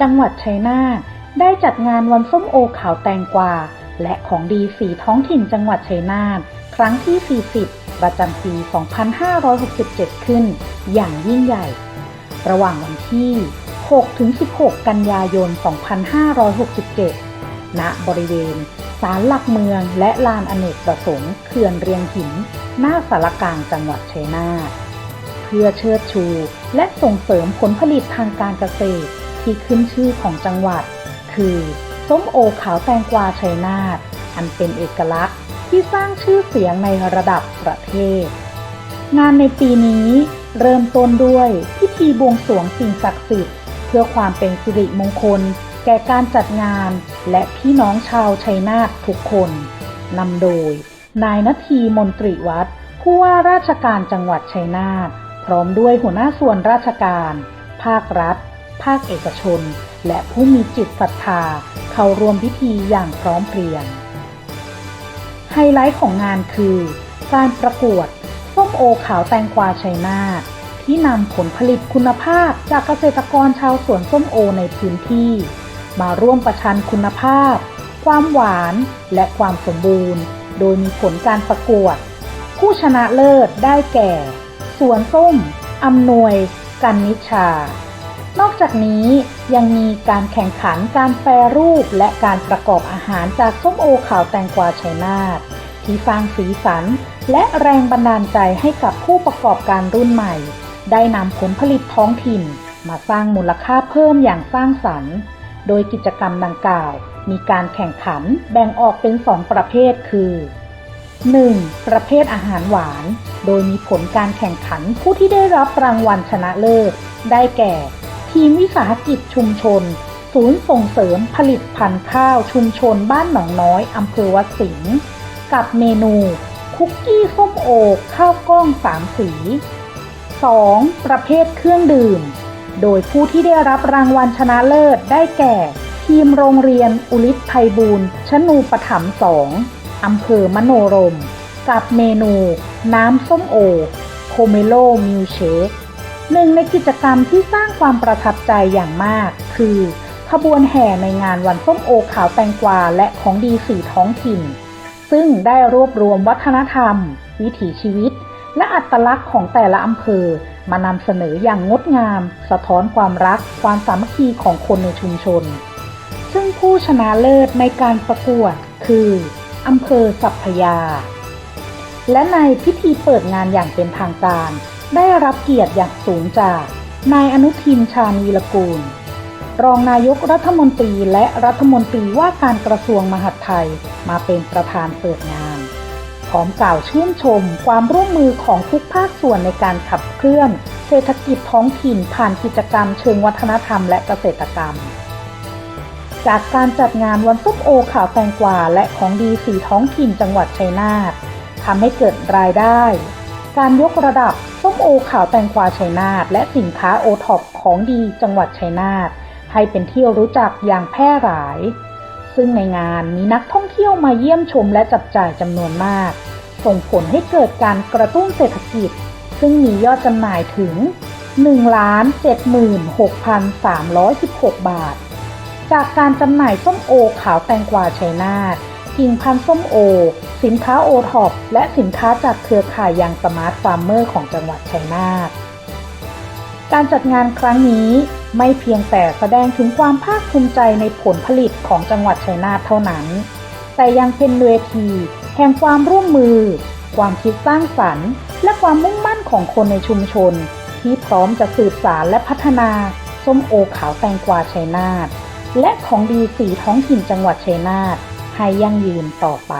จังหวัดชัยนาทได้จัดงานวันส้มโอขาวแตงกวา และของดีสีท้องถิ่นจังหวัดชัยนาทครั้งที่ 40 ประจำปี 2567 ขึ้น อย่างยิ่งใหญ่ ระหว่างวันที่6-16 กันยายน 2567 ณ บริเวณศาลหลักเมืองและลานอเนกประสงค์เขื่อนเรียงหิน หน้าสารกลางจังหวัดชัยนาทเพื่อเชิดชู และส่งเสริมผลผลิตทางการเกษตร ที่ขึ้นชื่อของจังหวัด คือ ส้มโอขาวแตงกวาชัยนาทอันเป็นเอกลักษณ์ที่สร้างชื่อเสียงในระดับประเทศ งานในปีนี้เริ่มต้นด้วยพิธีบวงสรวงสิ่งศักดิ์สิทธิ์เพื่อความเป็นสิริมงคล แก่การจัดงานและพี่น้องชาวชัยนาททุกคนนำโดย นายนาทีมนตรีวัดผู้ว่าราชการจังหวัดชัยนาทพร้อมด้วยหัวหน้าส่วนราชการ ภาครัฐ ภาคเอกชน และผู้มีจิตศรัทธาเข้าร่วมพิธีอย่างพร้อมเพรียง ไฮไลท์ของงานคือ การประกวดส้มโอขาวแตงกวาชัยนาทที่นำผลผลิตคุณภาพจากเกษตรกรชาวสวนส้มโอในพื้นที่ มาร่วมประชันคุณภาพ ความหวานและความสมบูรณ์ โดยมีผลการประกวด ผู้ชนะเลิศได้แก่ สวนส้มอำนวย กันนิชา นอกจากนี้ยังมีการแข่งขันการแปรรูปและการประกอบอาหารจากส้มโอขาวแตงกวาชัยนาทที่สร้างสีสัน และแรงบันดาลใจให้กับผู้ประกอบการรุ่นใหม่ ได้นำผลผลิตท้องถิ่น มาสร้างมูลค่าเพิ่มอย่างสร้างสรรค์ โดยกิจกรรมดังกล่าว มีการแข่งขันแบ่งออกเป็น2ประเภทคือ 1. ประเภทอาหารหวาน โดยมีผลการแข่งขันผู้ที่ได้รับรางวัลชนะเลิศ ได้แก่ ทีมวิสาหกิจชุมชน ศูนย์ส่งเสริมผลิตพันธุ์ข้าวชุมชนบ้านหนองน้อยอำเภอวัดสิงห์กับเมนู คุกกี้ส้มโอข้าวกล้องสามสี 2. ประเภทเครื่องดื่ม โดยผู้ที่ได้รับรางวัลชนะเลิศได้แก่ ทีมโรงเรียนอุลิศไพบูลชนูปถัมสองอำเภอมโนรม กับเมนู น้ำส้มโอ โคเมโลมิลเชค หนึ่งในกิจกรรมที่สร้างความประทับใจอย่างมาก คือ ขบวนแห่ในงานวันส้มโอขาวแตงกวาและของดีสี่ท้องถิ่น ซึ่งได้รวบรวมวัฒนธรรม วิถีชีวิต และอัตลักษณ์ของแต่ละอำเภอมานำเสนออย่างงดงาม สะท้อนความรัก ความสามัคคีของคนในชุมชน ซึ่งผู้ชนะเลิศในการประกวดคืออำเภอสัพพยา และในพิธีเปิดงานอย่างเป็นทางการ ได้รับเกียรติอย่างสูงจาก นายอนุทินชาญวีรกูล รองนายกรัฐมนตรีและรัฐมนตรีว่าการกระทรวงมหาดไทยมาเป็นประธานเปิดงานพร้อมกล่าวชื่นชมความร่วมมือของทุกภาคส่วนในการขับเคลื่อน เศรษฐกิจท้องถิ่นผ่านกิจกรรมเชิงวัฒนธรรมและเกษตรกรรม จากการจัดงานวันส้มโอขาวแตงกวาและของดีสีท้องถิ่นจังหวัดชัยนาททำให้เกิดรายได้ การยกระดับส้มโอขาวแตงกวาชัยนาทและสินค้าโอท็อปของดีจังหวัดชัยนาทให้เป็นที่รู้จักอย่างแพร่หลาย ซึ่งในงานมีนักท่องเที่ยวมาเยี่ยมชมและจับจ่ายจำนวนมาก ส่งผลให้เกิดการกระตุ้นเศรษฐกิจ ซึ่งมียอดจำหน่ายถึง 1,76,316 บาท จากการจำหน่ายส้มโอขาวแตงกวาชัยนาท กิ่งพันธุ์ส้มโอ สินค้าโอท็อปและสินค้าจากเครือข่ายยังสมาร์ทฟาร์มเมอร์ของจังหวัดชัยนาทการจัดงานครั้งนี้ไม่เพียงแต่แสดงถึงความภาคภูมิใจในผลผลิตของจังหวัดชัยนาทเท่านั้น แต่ยังเป็นเวทีแห่งความร่วมมือ ความคิดสร้างสรรค์ และความมุ่งมั่นของคนในชุมชน ที่พร้อมจะสืบสารและพัฒนาส้มโอขาวแตงกวาชัยนาทและของดีสีท้องถิ่นจังหวัดชัยนาท ให้ยั่งยืนต่อไป